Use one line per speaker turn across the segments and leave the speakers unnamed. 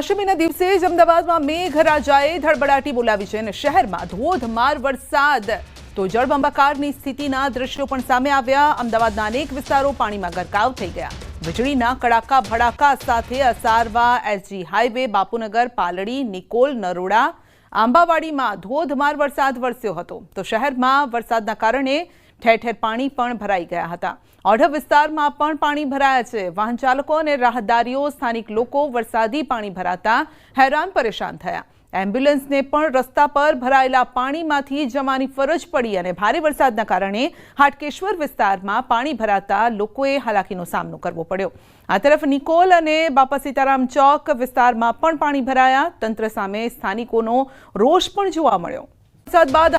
અષ્ટમીના દિવસે જ અમદાવાદમાં મેઘરાજાએ ધડબડાટી બોલાવી છે અને શહેરમાં ધોધમાર વરસાદ. તો જળબંબાકારની સ્થિતિના દ્રશ્યો પણ સામે આવ્યા. અમદાવાદના અનેક વિસ્તારો પાણીમાં ગરકાવ થઈ ગયા. વીજળીના કડાકા ભડાકા સાથે અસારવા, એસજી હાઈવે બાપુનગર, પાલડી, નિકોલ, નરોડા, આંબાવાડીમાં ધોધમાર વરસાદ વરસ્યો હતો. તો શહેરમાં વરસાદના કારણે ઠેર ઠેર પાણી પણ ભરાઈ ગયા હતા. ઓઢવ વિસ્તારમાં પણ પાણી ભરાયા છે. વાહન ચાલકો અને રાહદારીઓ, સ્થાનિક લોકો વરસાદી પાણી ભરાતા હેરાન પરેશાન થયા. એમ્બ્યુલન્સને પણ રસ્તા પર ભરાયેલા પાણીમાંથી જવાની ફરજ પડી અને ભારે વરસાદના કારણે હાટકેશ્વર વિસ્તારમાં પાણી ભરાતા લોકોએ હાલાકીનો સામનો કરવો પડ્યો. આ તરફ નિકોલ અને બાપા સીતારામ ચોક વિસ્તારમાં પણ પાણી ભરાયા. તંત્ર સામે સ્થાનિકોનો રોષ પણ જોવા મળ્યો. વરસાદ બાદ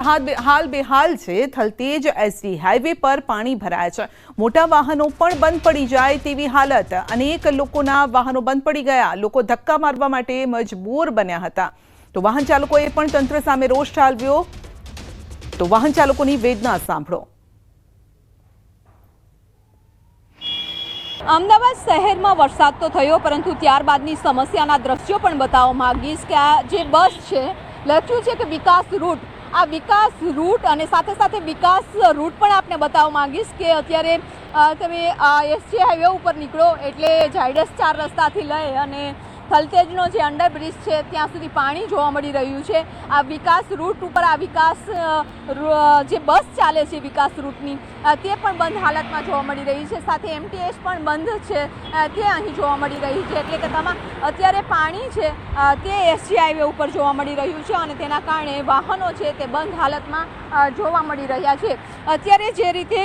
હાલ બેહાલ છે. થલતેજ એસટી હાઈવે પર પાણી ભરાયા છે. મોટા વાહનો પણ બંધ પડી જાય તેવી હાલત. અનેક લોકોના વાહનો બંધ પડી ગયા. લોકો ધક્કા મારવા માટે મજબૂર બન્યા હતા. તો વાહન ચાલકોએ પણ તંત્ર સામે રોષ ઠાલવ્યો. તો વાહન ચાલકોની વેદના સાંભળો.
અમદાવાદ શહેરમાં વરસાદ તો થયો, પરંતુ ત્યારબાદની સમસ્યાના દ્રશ્યો પણ બતાવવા માંગીશ કે આ જે બસ છે, લખ્યું છે કે વિકાસ રૂટ. આ વિકાસ રૂટ અને સાથે સાથે વિકાસ રૂટ પણ આપને બતાવવા માંગીશ કે અત્યારે તમે એસજી હાઈવે ઉપર નીકળો એટલે ઝાયડસ ચાર રસ્તાથી લઈ અને થલતેજનો જે અંડરબ્રિજ છે, ત્યાં સુધી પાણી જોવા મળી રહ્યું છે. આ વિકાસ રૂટ ઉપર, આ વિકાસ જે બસ ચાલે છે વિકાસ રૂટની તે પણ બંધ હાલતમાં જોવા મળી રહી છે. સાથે એમટીએસ પણ બંધ છે તે અહીં જોવા મળી રહી છે. એટલે કે તમામ, અત્યારે પાણી છે તે એસજી હાઈવે ઉપર જોવા મળી રહ્યું છે અને તેના કારણે વાહનો છે તે બંધ હાલતમાં જોવા મળી રહ્યા છે. અત્યારે જે રીતે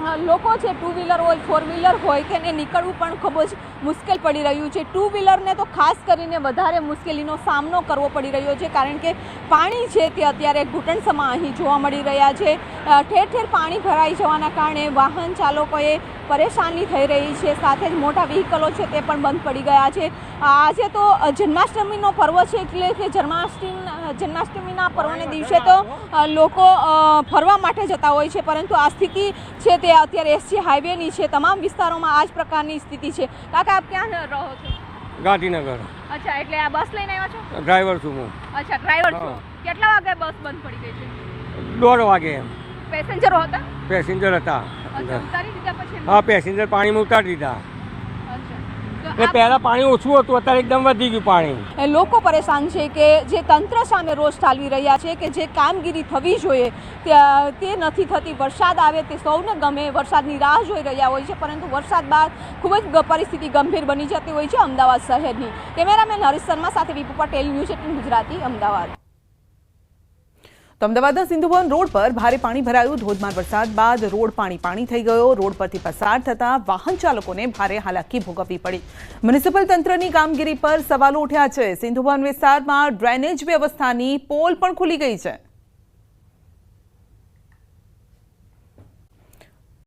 લોકો છે ટુ વ્હીલર હોય ફોર વ્હીલર હોય તેને નીકળવું પણ ખૂબ જ મુશ્કેલ પડી રહ્યું છે. ટુ વ્હીલરને તો ખાસ કરીને વધારે મુશ્કેલીનો સામનો કરવો પડી રહ્યો છે, કારણ કે પાણી છે તે અત્યારે ઘૂંટણસમાં અહીં જોવા મળી રહ્યા છે. ઠેર ઠેર પાણી ભરાઈ જવાના કારણે વાહન ચાલકોએ પરેશાની થઈ રહી છે. સાથે જ મોટા વ્હીકલો છે તે પણ બંધ પડી ગયા છે. આજે તો જન્માષ્ટમીનો પર્વ છે એટલે કે જન્માષ્ટમી જન્માષ્ટમીના પર્વને દિવસે તો લોકો ફરવા માટે જતા હોય છે. પરંતુ આ સ્થિતિ છે તે અત્યારે એસજી હાઈવેની છે. તમામ વિસ્તારોમાં આ જ પ્રકારની સ્થિતિ છે. કાકા આપ ક્યાં રહો છો?
ગાંધીનગર.
અચ્છા એટલે આ બસ લઈને આવ્યા છો?
ડ્રાઈવર છું હું.
અચ્છા ડ્રાઈવર છો. કેટલા વાગે બસ બંધ પડી ગઈ છે?
દોઢ વાગે એમ.
પેસેન્જરો હતા?
પેસેન્જર હતા. અંદર. હા પેસેન્જર પાણીમાં ઉતારી દીધા.
અચ્છા.
એટલે પહેલાં પાણી ઓછું હતું અત્યારે એકદમ વધી ગયું પાણી.
એ લોકો પરેશાન છે કે જે તંત્ર સામે રોષ ઠાલવી રહ્યા છે કે જે કામગીરી થવી જોઈએ તે નથી થતી. વરસાદ આવે તે સૌને ગમે વરસાદની રાહ જોઈ રહ્યા હોય છે પરંતુ વરસાદ બાદ ખૂબ જ પરિસ્થિતિ ગંભીર બની જતી હોય છે અમદાવાદ શહેરની. કેમેરામેન હરીશ શર્મા સાથે વિપુ પટેલ ન્યૂઝ એટીન ગુજરાતી અમદાવાદ.
તો અમદાવાદના સિંધુભવન રોડ પર ભારે પાણી ભરાયું. ધોધમાર વરસાદ બાદ રોડ પાણી પાણી થઈ ગયો. રોડ પરથી પસાર થતા વાહન ચાલકોને ભારે હાલાકી ભોગવવી પડી. મ્યુનિસિપલ તંત્રની કામગીરી પર સવાલો ઉઠ્યા છે. સિંધુભવન વિસ્તારમાં ડ્રેનેજ વ્યવસ્થાની પોલ પણ ખુલી ગઈ છે.